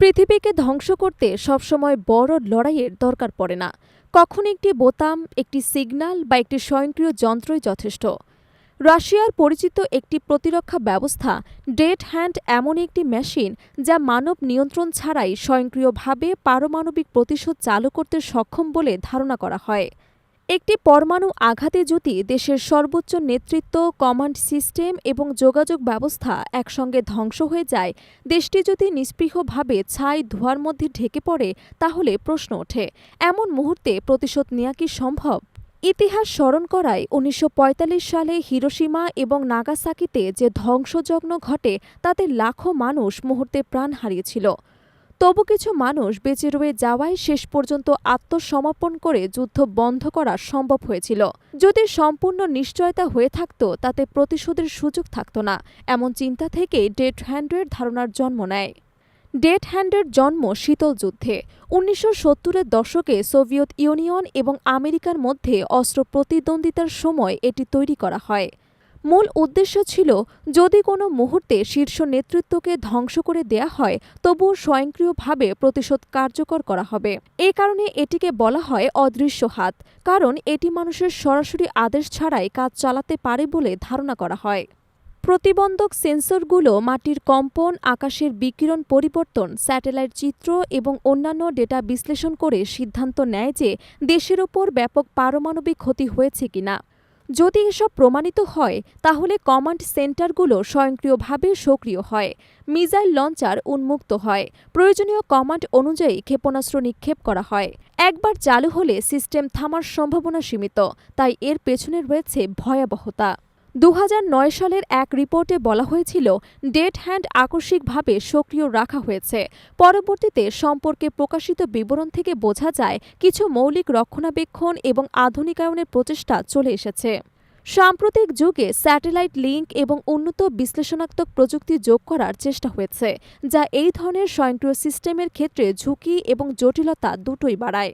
পৃথিবীকে ধ্বংস করতে সবসময় বড় লড়াইয়ের দরকার পড়ে না। কখন একটি বোতাম, একটি সিগন্যাল বা একটি স্বয়ংক্রিয় যন্ত্রই যথেষ্ট। রাশিয়ার পরিচিত একটি প্রতিরক্ষা ব্যবস্থা ডেড হ্যান্ড এমন একটি মেশিন যা মানব নিয়ন্ত্রণ ছাড়াই স্বয়ংক্রিয়ভাবে পারমাণবিক প্রতিশোধ চালু করতে সক্ষম বলে ধারণা করা হয়। একটি পরমাণু আঘাতে যদি দেশের সর্বোচ্চ নেতৃত্ব, কমান্ড সিস্টেম এবং যোগাযোগ ব্যবস্থা একসঙ্গে ধ্বংস হয়ে যায়, দেশটি যদি নিস্পৃহভাবে ছাই ধোঁয়ার মধ্যে ঢেকে পড়ে, তাহলে প্রশ্ন ওঠে, এমন মুহূর্তে প্রতিশোধ নেওয়া কি সম্ভব? ইতিহাস স্মরণ করায় উনিশশো পঁয়তাল্লিশ সালে হিরোসীমা এবং নাগাসাকিতে যে ধ্বংসযজ্ঞ ঘটে, তাতে লাখো মানুষ মুহূর্তে প্রাণ হারিয়েছিল। তবু কিছু মানুষ বেঁচে রয়ে যাওয়ায় শেষ পর্যন্ত আত্মসমর্পণ করে যুদ্ধ বন্ধ করা সম্ভব হয়েছিল। যদি সম্পূর্ণ নিশ্চয়তা হয়ে থাকত, তাতে প্রতিশোধের সুযোগ থাকত না, এমন চিন্তা থেকেই ডেড হ্যান্ডের ধারণার জন্ম নেয়। ডেড হ্যান্ডের জন্ম শীতল যুদ্ধে। উনিশশো সত্তরের দশকে সোভিয়েত ইউনিয়ন এবং আমেরিকার মধ্যে অস্ত্র প্রতিদ্বন্দ্বিতার সময় এটি তৈরি করা হয়। মূল উদ্দেশ্য ছিল, যদি কোনো মুহূর্তে শীর্ষ নেতৃত্বকে ধ্বংস করে দেয়া হয়, তবুও স্বয়ংক্রিয়ভাবে প্রতিশোধ কার্যকর করা হবে। এ কারণে এটিকে বলা হয় অদৃশ্য হাত, কারণ এটি মানুষের সরাসরি আদেশ ছাড়াই কাজ চালাতে পারে বলে ধারণা করা হয়। প্রতিবন্ধক সেন্সরগুলো মাটির কম্পন, আকাশের বিকিরণ পরিবর্তন, স্যাটেলাইট চিত্র এবং অন্যান্য ডেটা বিশ্লেষণ করে সিদ্ধান্ত নেয় যে দেশের ওপর ব্যাপক পারমাণবিক ক্ষতি হয়েছে কিনা। যদি এসব প্রমাণিত হয়, তাহলে কমান্ড সেন্টারগুলো স্বয়ংক্রিয়ভাবে সক্রিয় হয়, মিসাইল লঞ্চার উন্মুক্ত হয়, প্রয়োজনীয় কমান্ড অনুযায়ী ক্ষেপণাস্ত্র নিক্ষেপ করা হয়। একবার চালু হলে সিস্টেম থামার সম্ভাবনা সীমিত, তাই এর পেছনে রয়েছে ভয়াবহতা। দু হাজার নয় সালের এক রিপোর্টে বলা হয়েছিল, ডেড হ্যান্ড আকস্মিকভাবে সক্রিয় রাখা হয়েছে। পরবর্তীতে সম্পর্কে প্রকাশিত বিবরণ থেকে বোঝা যায়, কিছু মৌলিক রক্ষণাবেক্ষণ এবং আধুনিকায়নের প্রচেষ্টা চলে এসেছে। সাম্প্রতিক যুগে স্যাটেলাইট লিঙ্ক এবং উন্নত বিশ্লেষণাত্মক প্রযুক্তি যোগ করার চেষ্টা হয়েছে, যা এই ধরনের স্বয়ংক্রিয় সিস্টেমের ক্ষেত্রে ঝুঁকি এবং জটিলতা দুটোই বাড়ায়।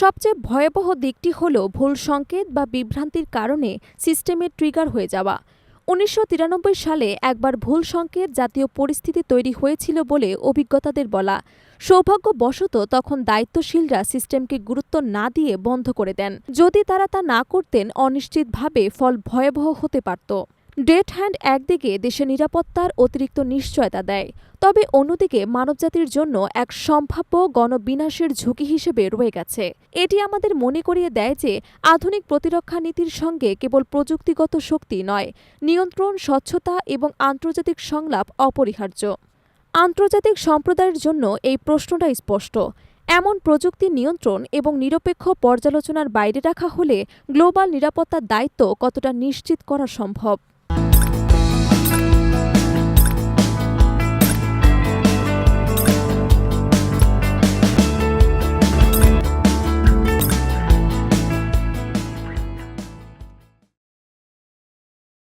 সবচেয়ে ভয়াবহ দিকটি হল ভুল সংকেত বা বিভ্রান্তির কারণে সিস্টেমে ট্রিগার হয়ে যাওয়া। উনিশশো তিরানব্বই সালে একবার ভুল সংকেত জাতীয় পরিস্থিতি তৈরি হয়েছিল বলে অভিজ্ঞতাদের বলা। সৌভাগ্যবশত তখন দায়িত্বশীলরা সিস্টেমকে গুরুত্ব না দিয়ে বন্ধ করে দেন। যদি তারা তা না করতেন, অনিশ্চিতভাবে ফল ভয়াবহ হতে পারত। ডেড হ্যান্ড একদিকে দেশের নিরাপত্তার অতিরিক্ত নিশ্চয়তা দেয়, তবে অন্যদিকে মানবজাতির জন্য এক সম্ভাব্য গণবিনাশের ঝুঁকি হিসেবে রয়ে গেছে। এটি আমাদের মনে করিয়ে দেয় যে আধুনিক প্রতিরক্ষা নীতির সঙ্গে কেবল প্রযুক্তিগত শক্তি নয়, নিয়ন্ত্রণ, স্বচ্ছতা এবং আন্তর্জাতিক সংলাপ অপরিহার্য। আন্তর্জাতিক সম্প্রদায়ের জন্য এই প্রশ্নটা স্পষ্ট। এমন প্রযুক্তি নিয়ন্ত্রণ এবং নিরপেক্ষ পর্যালোচনার বাইরে রাখা হলে গ্লোবাল নিরাপত্তার দায়িত্ব কতটা নিশ্চিত করা সম্ভব?